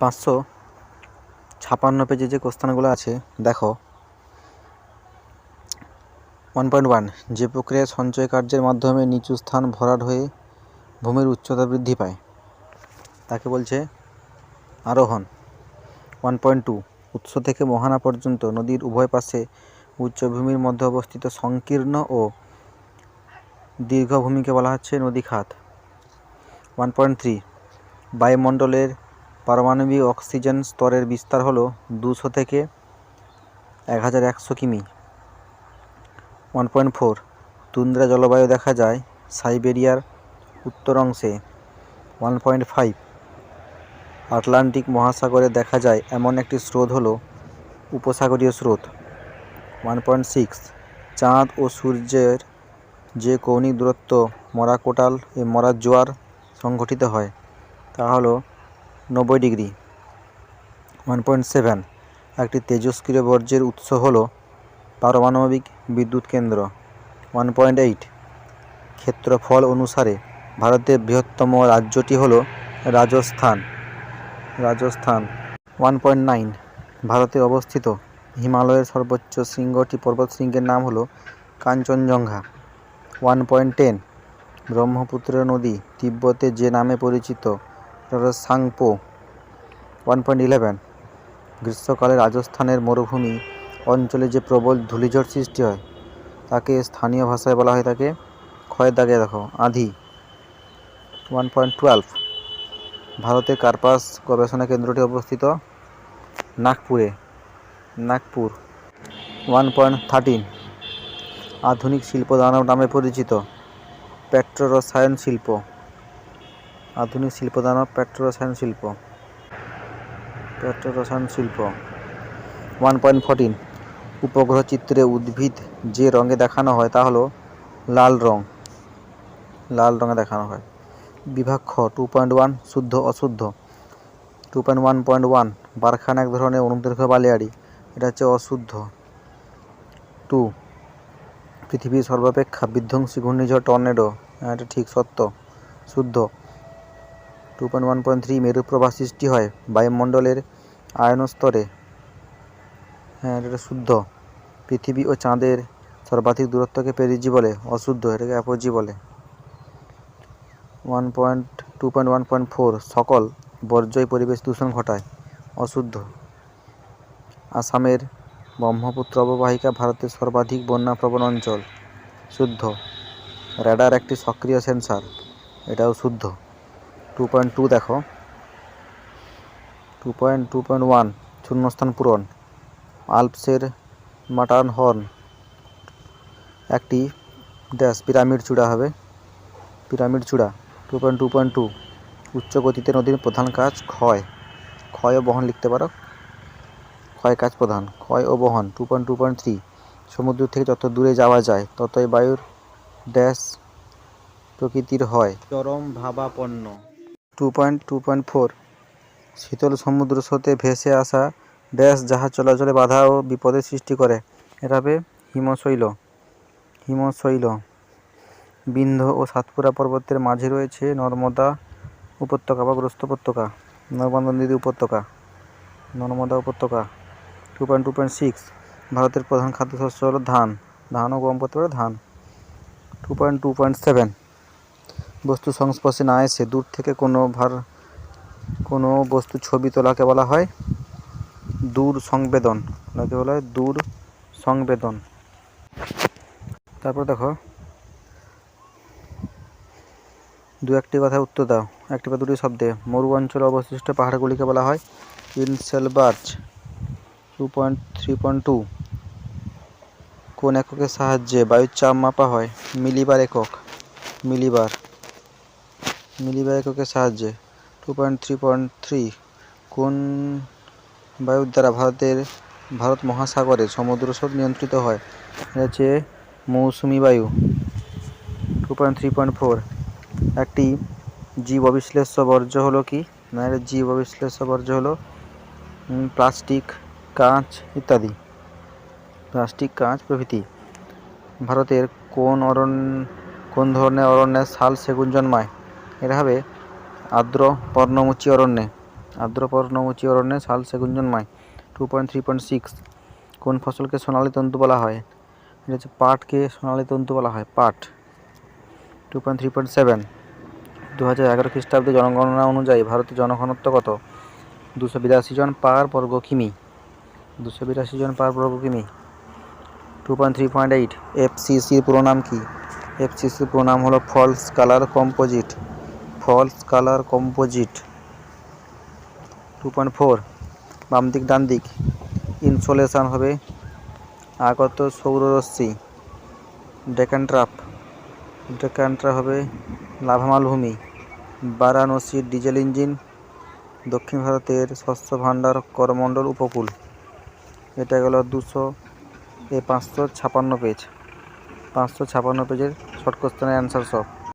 পাঁচশো ছাপান্ন পেজে যে কোশ্চেনগুলো আছে, দেখো। ওয়ান পয়েন্ট ওয়ান যে প্রক্রিয়ায় সঞ্চয় কার্যের মাধ্যমে নিচু স্থান ভরাট হয়ে ভূমির উচ্চতা বৃদ্ধি পায়, তাকে বলছে আরোহণ। ওয়ান পয়েন্ট টু উৎস থেকে মোহনা পর্যন্ত নদীর উভয় পাশে উচ্চভূমির মধ্যে অবস্থিত সংকীর্ণ ও দীর্ঘ ভূমিকে বলা হচ্ছে নদী খাত ওয়ান পয়েন্ট থ্রি বায়ুমণ্ডলের পারমাণবিক অক্সিজেন স্তরের বিস্তার হলো দুশো থেকে এক হাজার একশো কিমি। ওয়ান পয়েন্ট ফোর তুন্দ্রা জলবায়ু দেখা যায় সাইবেরিয়ার উত্তর অংশে। ওয়ান পয়েন্ট ফাইভ আটলান্টিক মহাসাগরে দেখা যায় এমন একটি স্রোত হলো উপসাগরীয় স্রোত। ওয়ান পয়েন্ট সিক্স চাঁদ ও সূর্যের যে কৌণিক দূরত্ব মরা কোটাল মরা জোয়ার সংঘটিত হয়, তা হলো নব্বই ডিগ্রি ওয়ান পয়েন্ট সেভেন একটি তেজস্ক্রিয় বর্জ্যের উৎস হল পারমাণবিক বিদ্যুৎ কেন্দ্র ওয়ান পয়েন্ট এইট ক্ষেত্রফল অনুসারে ভারতের বৃহত্তম রাজ্যটি হলো Rajasthan. Rajasthan one point nine ভারতে অবস্থিত হিমালয়ের সর্বোচ্চ শৃঙ্গটি পর্বতশৃঙ্গের নাম হলো Kanchenjunga one point ten Brahmaputra নদী তিব্বতে যে নামে পরিচিত। হলো সাংপো ওয়ান পয়েন্ট ইলেভেন গ্রীষ্মকালে রাজস্থানের মরুভূমি অঞ্চলে যে প্রবল ধূলিঝড় সৃষ্টি হয়, তাকে স্থানীয় ভাষায় বলা হয় তাকে ক্ষয়ের দাগে, দেখো, আধি। ওয়ান পয়েন্ট টুয়েলভ ভারতের কার্পাস গবেষণা কেন্দ্রটি অবস্থিত নাগপুরে, নাগপুর। ওয়ান পয়েন্ট থার্টিন আধুনিক শিল্প দানব নামে পরিচিত পেট্রোরসায়ন শিল্প। আধুনিক শিল্প দানব পেট্রোরসায়ন শিল্প। পেট্রোরসায়ন শিল্প। ওয়ান পয়েন্ট ফোরটিন উপগ্রহ চিত্রে উদ্ভিদ যে রঙে দেখানো হয় তা হলো লাল রং। লাল রঙে দেখানো হয়। বিভাগ খ টু পয়েন্ট ওয়ান শুদ্ধ, অশুদ্ধ। Two point one point one barchan এক ধরনের অনুদৈর্ঘ্য বালিয়াড়ি। এটা হচ্ছে অশুদ্ধ। টু পৃথিবীর সর্বাপেক্ষা বিধ্বংসী ঘূর্ণিঝড় টর্নেডো। হ্যাঁ এটা ঠিক সত্য। শুদ্ধ। Two point one point three সৃষ্টি হয় বায়ুমণ্ডলের আয়ন স্তরে হ্যাঁ এটা শুদ্ধ। পৃথিবী ও চাঁদের সর্বাধিক দূরত্বকে পেরিজি বলে, অশুদ্ধ, এটাকে অ্যাপোজি বলে। One point two point one point four সকল বর্জ্যই পরিবেশ দূষণ ঘটায়, অশুদ্ধ। আসামের ব্রহ্মপুত্র অববাহিকা ভারতের সর্বাধিক বন্যাপ্রবণ অঞ্চল, শুদ্ধ। র্যাডার একটি সক্রিয় সেন্সার, এটাও শুদ্ধ। টু পয়েন্ট টু দেখো। Two point two point one শূন্যস্থান পূরণ। আলপসের মাটান হর্ন। একটি ড্যাশ পিরামিড চূড়া হবে। পিরামিড চূড়া two point two point two উচ্চ গতিতে নদীর প্রধান কাজ ক্ষয়। ক্ষয় ও বহন লিখতে পারো। ক্ষয় কাজ প্রধান, ক্ষয় ও বহন two point two point three সমুদ্র থেকে যত দূরে যাওয়া যায়, ততই বায়ুর ড্যাশ প্রকৃতির হয়। চরম ভাবাপন্ন। Two point two point four শীতল সমুদ্র স্রোতে ভেসে আসা ড্যাশ জাহাজ চলাচলে বাধা ও বিপদের সৃষ্টি করে এটা হবে হিমশৈল। হিমশৈল। বিন্ধ ও সাতপুরা পর্বতের মাঝে রয়েছে নর্মদা উপত্যকা বা গ্রস্ত উপত্যকা, নর্মদা নদী উপত্যকা। নর্মদা উপত্যকা two point two point six ভারতের প্রধান খাদ্যশস্য হলো ধান। ধান ও গম পারে ধান। Two point two point seven বস্তু সংস্পর্শে না এসে দূর থেকে কোনো ভার, কোনো বস্তু ছবি তোলাকে বলা হয় দূর সংবেদন। ওটাকে বলা হয় দূর সংবেদন। তারপর দেখো, দু একটি কথায় উত্তর দাও। একটি বা দুটি শব্দে মরু অঞ্চলে অবশিষ্ট পাহাড়গুলিকে বলা হয় inselberg two point, three point two. কোন এককের সাহায্যে বায়ুর চাপ মাপা হয়? মিলিবার একক। মিলিবার। মিলিবার এককের সাহায্যে। Two point three point three কোন বায়ুর দ্বারা ভারতের, ভারত মহাসাগরে সমুদ্র স্রোত নিয়ন্ত্রিত হয়? এটা হচ্ছে মৌসুমি বায়ু। Two point three point four একটি জীব অবিশ্লেষ্য বর্জ্য হলো কি? না জীব অবিশ্লেষ্য বর্জ্য হলো প্লাস্টিক, কাঁচ ইত্যাদি। প্লাস্টিক, কাঁচ প্রভৃতি। ভারতের কোন অরণ্য, কোন ধরনের অরণ্যে শাল সেগুন জন্মায়? এটা হবে আর্দ্র পর্ণমোচী অরণ্যে আর্দ্র পর্ণমোচী অরণ্যে শাল জন্মায় two point three point six কোন ফসলকে সোনালী তন্তু বলা হয়? এটা হচ্ছে পাটকে সোনালী তন্তু বলা হয়, পাট। Two point three point seven দু হাজার এগারো খ্রিস্টাব্দে জনগণনা অনুযায়ী ভারতের জনঘনত্ব কত? দুশো বিরাশি জন পার বর্গ কিমি। দুশো বিরাশি জন পার বর্গ কিমি। Two point three point eight এফসিসির পুরো নাম কি? এফসিসির পুরো নাম হলো false colour composite false colour composite two point four বাম দিক ডান দিক ইনসোলেশন হবে। আগত সৌররশ্মি। ডেকানট্রাপ ডেকানট্রাপ হবে লাভা মালভূমি বারাণসীর ডিজেল ইঞ্জিন। দক্ষিণ ভারতের শস্য ভাণ্ডার করমণ্ডল উপকূল। এটা গেল দুশো এ পাঁচশো ছাপান্ন পেজ পাঁচশো ছাপান্ন পেজের শর্ট কোশ্চেনের অ্যান্সার সব।